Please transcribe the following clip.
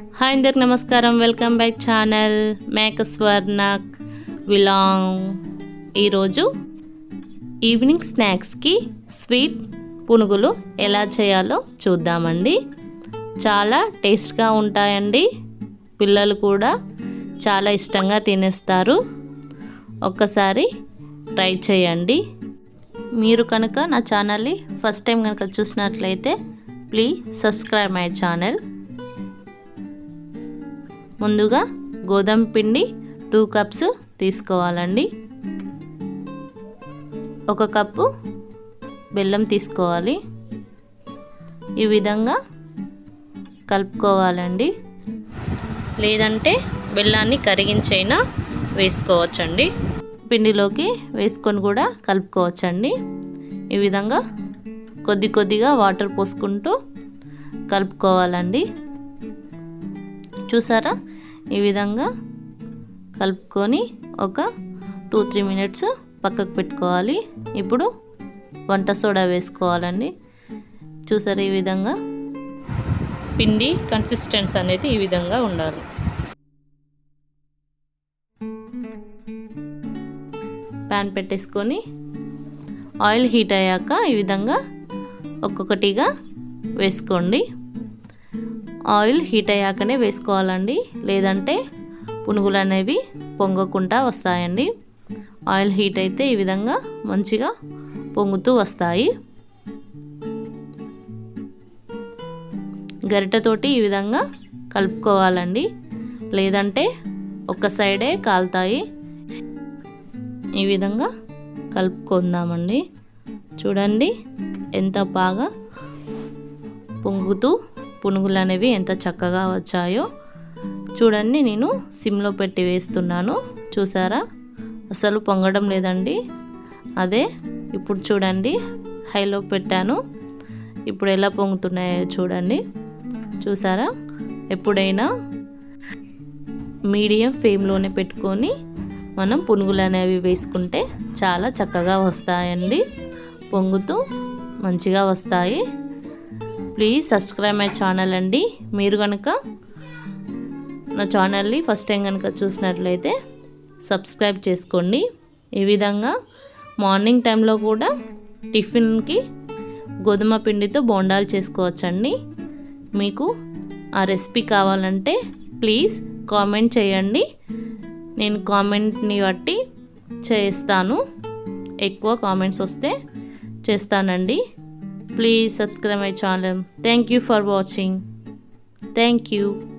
Hi అందరికి నమస్కారం. Welcome back channel మేక స్వర్ణక్ విలాంగ్ ఈరోజు ఈవినింగ్ స్నాక్స్కి స్వీట్ పునుగులు ఎలా చేయాలో చూద్దామండి. చాలా టేస్ట్గా ఉంటాయండి. పిల్లలు కూడా చాలా ఇష్టంగా తినేస్తారు. ఒక్కసారి ట్రై చేయండి. మీరు కనుక నా ఛానల్ని ఫస్ట్ టైం కనుక చూసినట్లయితే ప్లీజ్ సబ్స్క్రైబ్ మై ఛానల్ ముందుగా గోధుమ పిండి టూ కప్స్ తీసుకోవాలండి. ఒక కప్పు బెల్లం తీసుకోవాలి. ఈ విధంగా కలుపుకోవాలండి. లేదంటే బెల్లాన్ని కరిగించైనా వేసుకోవచ్చండి. పిండిలోకి వేసుకొని కూడా కలుపుకోవచ్చండి. ఈ విధంగా కొద్ది కొద్దిగా వాటర్ పోసుకుంటూ కలుపుకోవాలండి. చూసారా? ఈ విధంగా కలుపుకొని ఒక టూ త్రీ మినిట్స్ పక్కకు పెట్టుకోవాలి. ఇప్పుడు వంట సోడా వేసుకోవాలండి. చూసారా ఈ విధంగా? పిండి కన్సిస్టెన్స్ అనేది ఈ విధంగా ఉండాలి. ప్యాన్ పెట్టేసుకొని ఆయిల్ హీట్ అయ్యాక ఈ విధంగా ఒక్కొక్కటిగా వేసుకోండి. ఆయిల్ హీట్ అయ్యాకనే వేసుకోవాలండి. లేదంటే పునుగులు అనేవి పొంగకుండా వస్తాయండి. ఆయిల్ హీట్ అయితే ఈ విధంగా మంచిగా పొంగుతూ వస్తాయి. గరిటతోటి ఈ విధంగా కలుపుకోవాలండి. లేదంటే ఒక సైడే కాలుతాయి. ఈ విధంగా కలుపుకుందామండి. చూడండి ఎంత బాగా పొంగుతూ పునుగులు అనేవి ఎంత చక్కగా వచ్చాయో చూడండి నేను సిమ్లో పెట్టి వేస్తున్నాను. చూసారా? అసలు పొంగడం లేదండి. అదే ఇప్పుడు చూడండి హైలో పెట్టాను. ఇప్పుడు ఎలా పొంగుతున్నాయో చూడండి. చూసారా? ఎప్పుడైనా మీడియం ఫ్లేమ్లోనే పెట్టుకొని మనం పునుగులు అనేవి వేసుకుంటే చాలా చక్కగా వస్తాయండి. పొంగుతూ మంచిగా వస్తాయి. ప్లీజ్ సబ్స్క్రైబ్ మై ఛానల్ అండి. మీరు కనుక నా ఛానల్ని ఫస్ట్ టైం కనుక చూసినట్లయితే సబ్స్క్రైబ్ చేసుకోండి. ఈ విధంగా మార్నింగ్ టైంలో కూడా టిఫిన్కి గోధుమ పిండితో బోండాలు చేసుకోవచ్చండి. మీకు ఆ రెసిపీ కావాలంటే ప్లీజ్ కామెంట్ చేయండి. నేను కామెంట్ని బట్టి చేస్తాను. ఎక్కువ కామెంట్స్ వస్తే చేస్తానండి. Please subscribe my channel. Thank you for watching. Thank you.